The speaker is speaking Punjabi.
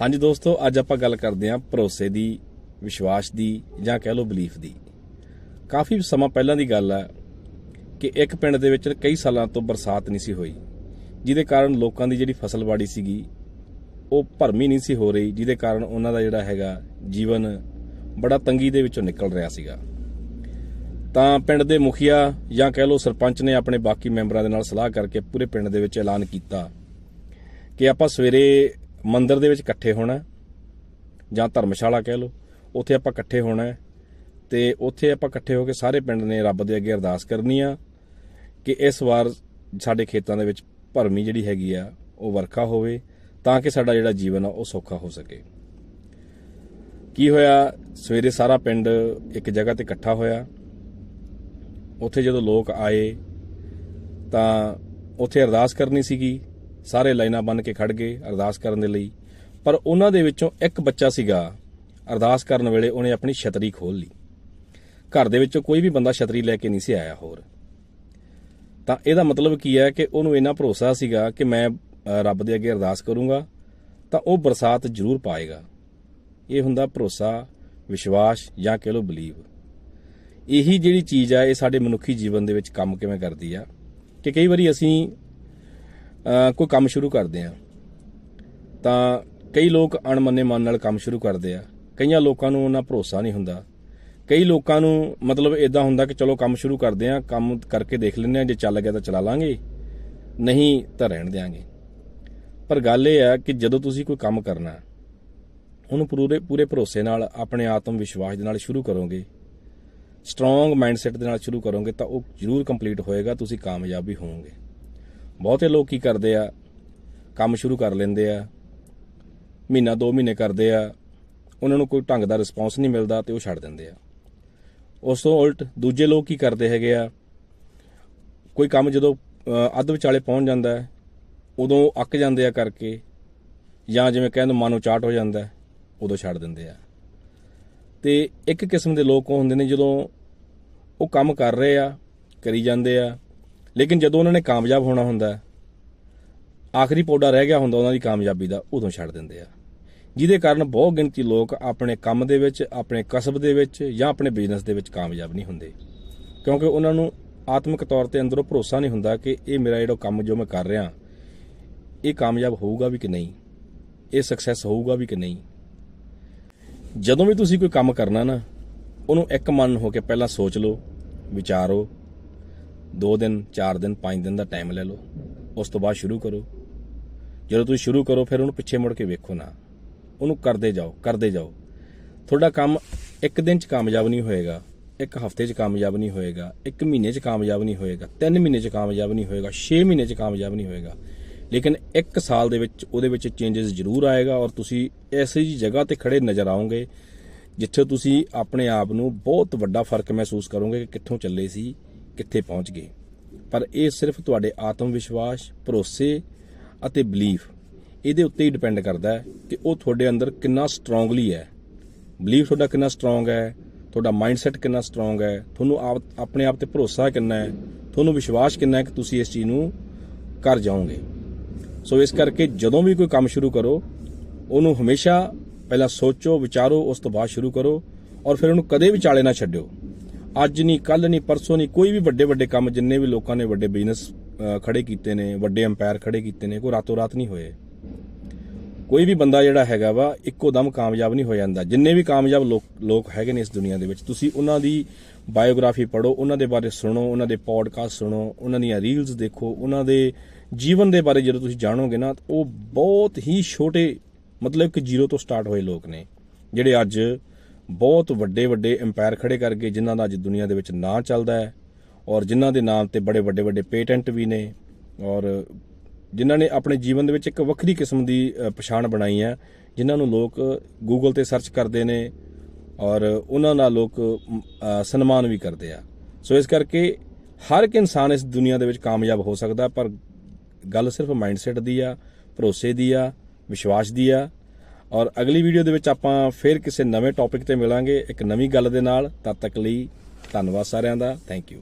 ਹਾਂਜੀ ਦੋਸਤੋ, ਅੱਜ ਆਪਾਂ ਗੱਲ ਕਰਦੇ ਹਾਂ ਭਰੋਸੇ ਦੀ, ਵਿਸ਼ਵਾਸ ਦੀ ਜਾਂ ਕਹਿ ਲਓ ਬਲੀਫ ਦੀ। ਕਾਫੀ ਸਮਾਂ ਪਹਿਲਾਂ ਦੀ ਗੱਲ ਹੈ ਕਿ ਇੱਕ ਪਿੰਡ ਦੇ ਵਿੱਚ ਕਈ ਸਾਲਾਂ ਤੋਂ ਬਰਸਾਤ ਨਹੀਂ ਸੀ ਹੋਈ, ਜਿਹਦੇ ਕਾਰਨ ਲੋਕਾਂ ਦੀ ਜਿਹੜੀ ਫਸਲ ਬਾੜੀ ਸੀਗੀ, ਉਹ ਭਰਮੀ ਨਹੀਂ ਸੀ ਹੋ ਰਹੀ, ਜਿਹਦੇ ਕਾਰਨ ਉਹਨਾਂ ਦਾ ਜਿਹੜਾ ਹੈਗਾ ਜੀਵਨ ਬੜਾ ਤੰਗੀ ਦੇ ਵਿੱਚੋਂ ਨਿਕਲ ਰਿਹਾ ਸੀਗਾ। ਤਾਂ ਪਿੰਡ ਦੇ ਮੁਖੀਆ ਜਾਂ ਕਹਿ ਲਓ ਸਰਪੰਚ ਨੇ ਆਪਣੇ ਬਾਕੀ ਮੈਂਬਰਾਂ ਦੇ ਨਾਲ ਸਲਾਹ ਕਰਕੇ ਪੂਰੇ ਪਿੰਡ ਦੇ ਵਿੱਚ ਐਲਾਨ ਕੀਤਾ ਕਿ ਆਪਾਂ ਸਵੇਰੇ ਮੰਦਿਰ ਦੇ ਵਿੱਚ ਇਕੱਠੇ ਹੋਣਾ ਜਾਂ ਧਰਮਸ਼ਾਲਾ ਕਹਿ ਲਓ, ਉੱਥੇ ਆਪਾਂ ਇਕੱਠੇ ਹੋਣਾ ਹੈ। ਤੇ ਉੱਥੇ ਆਪਾਂ ਇਕੱਠੇ ਹੋ ਕੇ ਸਾਰੇ ਪਿੰਡ ਨੇ ਰੱਬ ਦੇ ਅੱਗੇ ਅਰਦਾਸ ਕਰਨੀ ਆ ਕਿ ਇਸ ਵਾਰ ਸਾਡੇ ਖੇਤਾਂ ਦੇ ਵਿੱਚ ਭਰਮੀ ਜਿਹੜੀ ਹੈਗੀ ਆ, ਉਹ ਵਰਖਾ ਹੋਵੇ, ਤਾਂ ਕਿ ਸਾਡਾ ਜਿਹੜਾ ਜੀਵਨ ਆ, ਉਹ ਸੌਖਾ ਹੋ ਸਕੇ। ਕੀ ਹੋਇਆ? ਸਵੇਰੇ ਸਾਰਾ ਪਿੰਡ ਇੱਕ ਜਗ੍ਹਾ ਤੇ ਇਕੱਠਾ ਹੋਇਆ। ਉੱਥੇ ਜਦੋਂ ਲੋਕ ਆਏ, ਤਾਂ ਉੱਥੇ ਅਰਦਾਸ ਕਰਨੀ ਸੀਗੀ। ਸਾਰੇ ਲਾਈਨਾਂ ਬੰਨ ਕੇ ਖੜ ਗਏ ਅਰਦਾਸ ਕਰਨ ਦੇ ਲਈ। ਪਰ ਉਹਨਾਂ ਦੇ ਵਿੱਚੋਂ ਇੱਕ ਬੱਚਾ ਸੀਗਾ। ਅਰਦਾਸ ਕਰਨ ਵੇਲੇ ਉਹਨੇ ਆਪਣੀ ਛਤਰੀ ਖੋਲ ਲਈ। ਘਰ ਦੇ ਵਿੱਚੋਂ ਕੋਈ ਵੀ ਬੰਦਾ ਛਤਰੀ ਲੈ ਕੇ ਨਹੀਂ ਸੀ ਆਇਆ ਹੋਰ। ਤਾਂ ਇਹਦਾ ਮਤਲਬ ਕੀ ਹੈ ਕਿ ਉਹਨੂੰ ਇੰਨਾ ਭਰੋਸਾ ਸੀਗਾ ਕਿ ਮੈਂ ਰੱਬ ਦੇ ਅੱਗੇ ਅਰਦਾਸ ਕਰੂੰਗਾ, ਤਾਂ ਉਹ ਬਰਸਾਤ ਜ਼ਰੂਰ ਪਾਏਗਾ। ਇਹ ਹੁੰਦਾ ਭਰੋਸਾ, ਵਿਸ਼ਵਾਸ ਜਾਂ ਕਹਿ ਲਓ ਬਲੀਵ। ਇਹੀ ਜਿਹੜੀ ਚੀਜ਼ ਆ, ਇਹ ਸਾਡੇ ਮਨੁੱਖੀ ਜੀਵਨ ਦੇ ਵਿੱਚ ਕੰਮ ਕਿਵੇਂ ਕਰਦੀ ਆ ਕਿ ਕਈ ਵਾਰੀ ਅਸੀਂ ਕੋਈ ਕੰਮ ਸ਼ੁਰੂ ਕਰਦੇ ਆ। ਤਾਂ ਕਈ ਲੋਕ ਅਣਮੰਨੇ ਮਨ ਨਾਲ ਕੰਮ ਸ਼ੁਰੂ ਕਰਦੇ ਆ। ਕਈਆਂ ਲੋਕਾਂ ਨੂੰ ਉਹਨਾਂ ਭਰੋਸਾ ਨਹੀਂ ਹੁੰਦਾ। ਕਈ ਲੋਕਾਂ ਨੂੰ ਮਤਲਬ ਇਦਾਂ ਹੁੰਦਾ ਕਿ ਚਲੋ ਕੰਮ ਸ਼ੁਰੂ ਕਰਦੇ ਆ, ਕੰਮ ਕਰਕੇ ਦੇਖ ਲੈਂਦੇ ਆ, ਜੇ ਚੱਲ ਗਿਆ ਤਾਂ ਚਲਾ ਲਾਂਗੇ, ਨਹੀਂ ਤਾਂ ਰਹਿਣ ਦਿਆਂਗੇ। ਪਰ ਗੱਲ ਇਹ ਆ ਕਿ ਜਦੋਂ ਤੁਸੀਂ ਕੋਈ ਕੰਮ ਕਰਨਾ, ਉਹਨੂੰ ਪੂਰੇ ਪੂਰੇ ਭਰੋਸੇ ਨਾਲ, ਆਪਣੇ ਆਤਮ ਵਿਸ਼ਵਾਸ ਦੇ ਨਾਲ ਸ਼ੁਰੂ ਕਰੋਗੇ ਸਟਰੋਂਗ ਮਾਈਂਡਸੈਟ ਦੇ ਨਾਲ ਸ਼ੁਰੂ ਕਰੋਗੇ, ਤਾਂ ਉਹ ਜ਼ਰੂਰ ਕੰਪਲੀਟ ਹੋਏਗਾ, ਤੁਸੀਂ ਕਾਮਯਾਬ ਵੀ ਹੋਵੋਗੇ। ਬਹੁਤੇ ਲੋਕ ਕੀ ਕਰਦੇ ਆ? ਕੰਮ ਸ਼ੁਰੂ ਕਰ ਲੈਂਦੇ ਆ। ਮਹੀਨਾ 2 ਮਹੀਨੇ ਕਰਦੇ ਆ। ਉਹਨਾਂ ਨੂੰ ਕੋਈ ਢੰਗ ਦਾ ਰਿਸਪੌਂਸ ਨਹੀਂ ਮਿਲਦਾ ਤੇ ਉਹ ਛੱਡ ਦਿੰਦੇ ਆ। ਉਸ ਤੋਂ ਉਲਟ ਦੂਜੇ ਲੋਕ ਕੀ ਕਰਦੇ ਹੈਗੇ ਆ? ਕੋਈ ਕੰਮ ਜਦੋਂ ਅੱਧ ਵਿਚਾਲੇ ਪਹੁੰਚ ਜਾਂਦਾ ਹੈ ਉਦੋਂ ਅੱਕ ਜਾਂਦੇ ਆ ਕਰਕੇ ਜਾਂ ਜਿਵੇਂ ਕਹਿੰਦੇ ਮਨੋਂ ਚਾਟ ਹੋ ਜਾਂਦਾ ਹੈ, ਉਦੋਂ ਛੱਡ ਦਿੰਦੇ ਆ। ਤੇ ਇੱਕ ਕਿਸਮ ਦੇ ਲੋਕ ਉਹ ਹੁੰਦੇ ਨੇ ਜਦੋਂ ਉਹ ਕੰਮ ਕਰ ਰਹੇ ਆ ਕਰੀ ਜਾਂਦੇ ਆ ਲੇਕਿਨ ਜਦੋਂ ਉਹਨਾਂ ਨੇ ਕਾਮਯਾਬ ਹੋਣਾ ਹੁੰਦਾ ਆਖਰੀ ਪੌੜਾ ਰਹਿ ਗਿਆ ਹੁੰਦਾ ਉਹਨਾਂ ਦੀ ਕਾਮਯਾਬੀ ਦਾ, ਉਦੋਂ ਛੱਡ ਦਿੰਦੇ ਆ। ਜਿਹਦੇ ਕਾਰਨ ਬਹੁਤ ਗਿਣਤੀ ਲੋਕ ਆਪਣੇ ਕੰਮ ਦੇ ਵਿੱਚ, ਆਪਣੇ ਕਸਬ ਦੇ ਵਿੱਚ ਜਾਂ ਆਪਣੇ ਬਿਜ਼ਨਸ ਦੇ ਵਿੱਚ ਕਾਮਯਾਬ ਨਹੀਂ ਹੁੰਦੇ। ਕਿਉਂਕਿ ਉਹਨਾਂ ਨੂੰ ਆਤਮਿਕ ਤੌਰ ਤੇ ਅੰਦਰੋਂ ਭਰੋਸਾ ਨਹੀਂ ਹੁੰਦਾ ਕਿ ਇਹ ਮੇਰਾ ਜਿਹੜਾ ਕੰਮ ਜੋ ਮੈਂ ਕਰ ਰਿਹਾ, ਇਹ ਕਾਮਯਾਬ ਹੋਊਗਾ ਵੀ ਕਿ ਨਹੀਂ? ਇਹ ਸਕਸੈਸ ਹੋਊਗਾ ਵੀ ਕਿ ਨਹੀਂ? ਜਦੋਂ ਵੀ ਤੁਸੀਂ ਕੋਈ ਕੰਮ ਕਰਨਾ ਨਾ, ਉਹਨੂੰ ਇੱਕ ਮਨ ਹੋ ਕੇ ਪਹਿਲਾਂ ਸੋਚ ਲਓ, ਵਿਚਾਰੋ 2 ਦਿਨ 4 ਦਿਨ 5 ਦਿਨ ਦਾ ਟਾਈਮ ਲੈ ਲਓ। ਉਸ ਤੋਂ ਬਾਅਦ ਸ਼ੁਰੂ ਕਰੋ। ਜਦੋਂ ਤੁਸੀਂ ਸ਼ੁਰੂ ਕਰੋ, ਫਿਰ ਉਹਨੂੰ ਪਿੱਛੇ ਮੁੜ ਕੇ ਵੇਖੋ ਨਾ। ਉਹਨੂੰ ਕਰਦੇ ਜਾਓ ਕਰਦੇ ਜਾਓ। ਤੁਹਾਡਾ ਕੰਮ ਇੱਕ ਦਿਨ ਚ ਕਾਮਯਾਬ ਨਹੀਂ ਹੋਏਗਾ, ਇੱਕ ਹਫ਼ਤੇ ਚ ਕਾਮਯਾਬ ਨਹੀਂ ਹੋਏਗਾ, ਇੱਕ ਮਹੀਨੇ ਚ ਕਾਮਯਾਬ ਨਹੀਂ ਹੋਏਗਾ, ਤਿੰਨ ਮਹੀਨੇ ਚ ਕਾਮਯਾਬ ਨਹੀਂ ਹੋਏਗਾ 6 ਮਹੀਨੇ ਚ ਕਾਮਯਾਬ ਨਹੀਂ ਹੋਏਗਾ। ਲੇਕਿਨ ਇੱਕ ਸਾਲ ਦੇ ਵਿੱਚ ਉਹਦੇ ਵਿੱਚ ਚੇਂਜਸ ਜ਼ਰੂਰ ਆਏਗਾ ਔਰ ਤੁਸੀਂ ਐਸੀ ਜੀ ਜਗ੍ਹਾ ਤੇ ਖੜੇ ਨਜ਼ਰ ਆਓਗੇ ਜਿੱਥੇ ਤੁਸੀਂ ਆਪਣੇ ਆਪ ਨੂੰ ਬਹੁਤ ਵੱਡਾ ਫ਼ਰਕ ਮਹਿਸੂਸ ਕਰੋਗੇ ਕਿ ਕਿੱਥੋਂ ਚੱਲੇ ਸੀ ਕਿੱਥੇ ਪਹੁੰਚ ਗਏ। ਪਰ ਇਹ ਸਿਰਫ ਤੁਹਾਡੇ ਆਤਮ ਵਿਸ਼ਵਾਸ, ਭਰੋਸੇ ਅਤੇ ਬਲੀਫ ਇਹਦੇ ਉੱਤੇ ਹੀ ਡਿਪੈਂਡ ਕਰਦਾ ਹੈ ਕਿ ਉਹ ਤੁਹਾਡੇ ਅੰਦਰ ਕਿੰਨਾ ਸਟਰੋਂਗਲੀ ਹੈ। ਬਲੀਫ ਤੁਹਾਡਾ ਕਿੰਨਾ ਸਟਰੋਂਗ ਹੈ, ਤੁਹਾਡਾ ਮਾਈਂਡਸੈਟ ਕਿੰਨਾ ਸਟਰੋਂਗ ਹੈ, ਤੁਹਾਨੂੰ ਆਪ, ਆਪਣੇ ਆਪ ਤੇ ਭਰੋਸਾ ਕਿੰਨਾ ਹੈ, ਤੁਹਾਨੂੰ ਵਿਸ਼ਵਾਸ ਕਿੰਨਾ ਹੈ ਕਿ ਤੁਸੀਂ ਇਸ ਚੀਜ਼ ਨੂੰ ਕਰ ਜਾਓਗੇ। ਸੋ ਇਸ ਕਰਕੇ ਜਦੋਂ ਵੀ ਕੋਈ ਕੰਮ ਸ਼ੁਰੂ ਕਰੋ, ਉਹਨੂੰ ਹਮੇਸ਼ਾ ਪਹਿਲਾਂ ਸੋਚੋ, ਵਿਚਾਰੋ, ਉਸ ਤੋਂ ਬਾਅਦ ਸ਼ੁਰੂ ਕਰੋ ਔਰ ਫਿਰ ਉਹਨੂੰ ਕਦੇ ਵੀ ਚਾਲੇ ਨਾ ਛੱਡਿਓ। ਅੱਜ ਨਹੀਂ ਕੱਲ ਨਹੀਂ, ਪਰਸੋਂ ਨਹੀਂ, ਕੋਈ ਵੀ ਵੱਡੇ ਵੱਡੇ ਕੰਮ ਜਿੰਨੇ ਵੀ ਲੋਕਾਂ ਨੇ ਵੱਡੇ ਬਿਜ਼ਨਸ ਖੜੇ ਕੀਤੇ ਨੇ, ਵੱਡੇ ਅੰਪਾਇਰ ਖੜੇ ਕੀਤੇ ਨੇ, ਕੋਈ ਰਾਤੋਂ ਰਾਤ ਨਹੀਂ ਹੋਏ। ਕੋਈ ਵੀ ਬੰਦਾ ਜਿਹੜਾ ਹੈਗਾ ਵਾ, ਇੱਕੋ ਦਮ ਕਾਮਯਾਬ ਨਹੀਂ ਹੋ ਜਾਂਦਾ। ਜਿੰਨੇ ਵੀ ਕਾਮਯਾਬ ਲੋਕ ਹੈਗੇ ਨੇ ਇਸ ਦੁਨੀਆ ਦੇ ਵਿੱਚ, ਤੁਸੀਂ ਉਹਨਾਂ ਦੀ ਬਾਇਓਗ੍ਰਾਫੀ ਪੜ੍ਹੋ, ਉਹਨਾਂ ਦੇ ਬਾਰੇ ਸੁਣੋ, ਉਹਨਾਂ ਦੇ ਪੋਡਕਾਸਟ ਸੁਣੋ, ਉਹਨਾਂ ਦੀਆਂ ਰੀਲਸ ਦੇਖੋ, ਉਹਨਾਂ ਦੇ ਜੀਵਨ ਦੇ ਬਾਰੇ ਜਦੋਂ ਤੁਸੀਂ ਜਾਣੋਗੇ ਨਾ, ਉਹ ਬਹੁਤ ਹੀ ਛੋਟੇ, ਮਤਲਬ ਕਿ ਜ਼ੀਰੋ ਤੋਂ ਸਟਾਰਟ ਹੋਏ ਲੋਕ ਨੇ, ਜਿਹੜੇ ਅੱਜ ਬਹੁਤ ਵੱਡੇ ਵੱਡੇ ਐਮਪਾਇਰ ਖੜੇ ਕਰਕੇ ਜਿਨ੍ਹਾਂ ਦਾ ਅੱਜ ਦੁਨੀਆ ਦੇ ਵਿੱਚ ਨਾਂ ਚੱਲਦਾ ਹੈ ਔਰ ਜਿਨ੍ਹਾਂ ਦੇ ਨਾਮ ਤੇ ਬੜੇ ਵੱਡੇ ਵੱਡੇ ਪੇਟੈਂਟ ਵੀ ਨੇ ਔਰ ਜਿਨ੍ਹਾਂ ਨੇ ਆਪਣੇ ਜੀਵਨ ਦੇ ਵਿੱਚ ਇੱਕ ਵੱਖਰੀ ਕਿਸਮ ਦੀ ਪਛਾਣ ਬਣਾਈ ਹੈ, ਜਿਨ੍ਹਾਂ ਨੂੰ ਲੋਕ ਗੂਗਲ ਤੇ ਸਰਚ ਕਰਦੇ ਨੇ ਔਰ ਉਹਨਾਂ ਨਾਲ ਲੋਕ ਸਨਮਾਨ ਵੀ ਕਰਦੇ ਆ। ਸੋ ਇਸ ਕਰਕੇ ਹਰ ਇੱਕ ਇਨਸਾਨ ਇਸ ਦੁਨੀਆ ਦੇ ਵਿੱਚ ਕਾਮਯਾਬ ਹੋ ਸਕਦਾ, ਪਰ ਗੱਲ ਸਿਰਫ ਮਾਈਂਡਸੈਟ ਦੀ ਆ, ਭਰੋਸੇ ਦੀ ਆ, ਵਿਸ਼ਵਾਸ ਦੀ ਆ। ਔਰ ਅਗਲੀ ਵੀਡੀਓ ਦੇ ਵਿੱਚ ਆਪਾਂ ਫਿਰ ਕਿਸੇ ਨਵੇਂ ਟੌਪਿਕ ਤੇ ਮਿਲਾਂਗੇ। ਇੱਕ ਨਵੀਂ ਗੱਲ ਦੇ ਨਾਲ, ਤਦ ਤੱਕ ਲਈ ਧੰਨਵਾਦ ਸਾਰਿਆਂ ਦਾ। Thank you